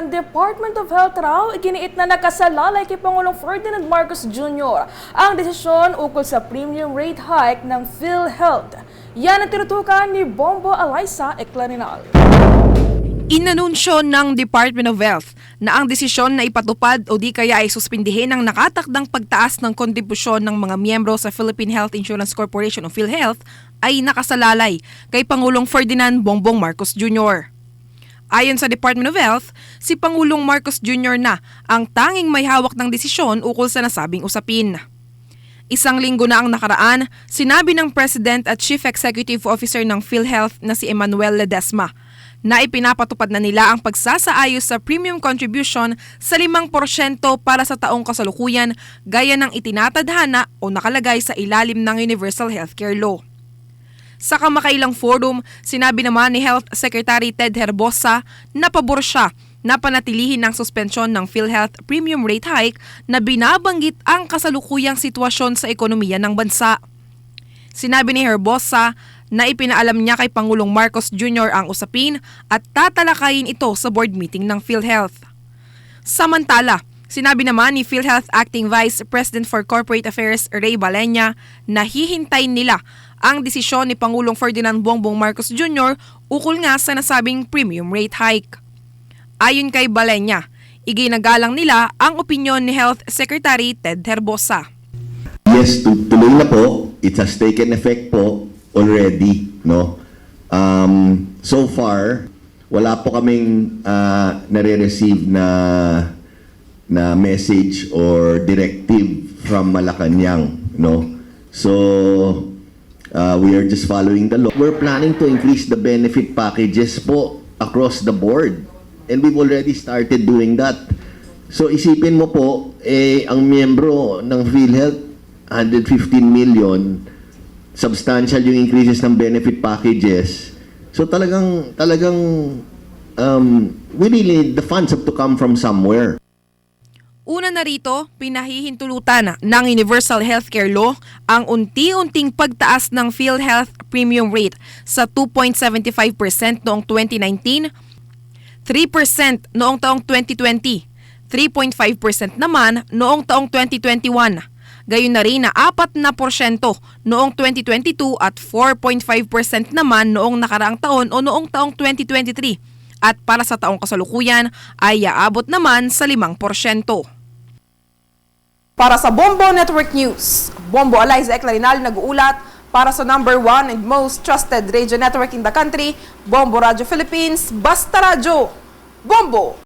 ng Department of Health raw, iginiit na nakasalalay kay Pangulong Ferdinand Marcos Jr. ang desisyon ukol sa premium rate hike ng PhilHealth. Yan ang tinutukan ni Bombo Alaisa Eclarinal. Inanunsyo ng Department of Health na ang desisyon na ipatupad o di kaya ay suspindihin ang nakatakdang pagtaas ng kontribusyon ng mga miyembro sa Philippine Health Insurance Corporation o PhilHealth ay nakasalalay kay Pangulong Ferdinand Bongbong Marcos Jr. Ayon sa Department of Health, si Pangulong Marcos Jr. na ang tanging may hawak ng desisyon ukol sa nasabing usapin. Isang linggo na ang nakaraan, sinabi ng President at Chief Executive Officer ng PhilHealth na si Emmanuel Ledesma na ipinapatupad na nila ang pagsasaayos sa premium contribution sa 5% para sa taong kasalukuyan gaya ng itinatadhana o nakalagay sa ilalim ng Universal Healthcare Law. Sa kamakailang forum, sinabi naman ni Health Secretary Ted Herbosa na pabor siya na panatilihin ang suspensyon ng PhilHealth premium rate hike na binabanggit ang kasalukuyang sitwasyon sa ekonomiya ng bansa. Sinabi ni Herbosa na ipinaalam niya kay Pangulong Marcos Jr. ang usapin at tatalakayin ito sa board meeting ng PhilHealth. Samantala, sinabi naman ni PhilHealth Acting Vice President for Corporate Affairs Ray Balenya na hihintayin nila ang desisyon ni Pangulong Ferdinand Bongbong Marcos Jr. ukol nga sa nasabing premium rate hike. Ayon kay Balenya, iginagalang nila ang opinyon ni Health Secretary Ted Herbosa. Yes, tu- tuloy na po. It has taken effect po already, no? Um, so far, wala po kaming uh, nare-receive na na message or directive from Malacanang, no? So, uh, we are just following the law. We're planning to increase the benefit packages po across the board. And we've already started doing that. So, isipin mo po, eh, ang miyembro ng PhilHealth, 115 million, substantial yung increases ng benefit packages. So talagang talagang um, we really need the funds have to come from somewhere. Una na rito, pinahihintulutan ng Universal Healthcare Law ang unti-unting pagtaas ng PhilHealth premium rate sa 2.75% noong 2019, 3% noong taong 2020, 3.5% naman noong taong 2021. Gayon na rin na 4 na porsyento noong 2022 at 4.5% naman noong nakaraang taon o noong taong 2023. At para sa taong kasalukuyan ay aabot naman sa 5%. Para sa Bombo Network News, Bombo Eliza Eclarinal nag-uulat para sa number one and most trusted radio network in the country, Bombo Radio Philippines, Basta Radio. Bombo!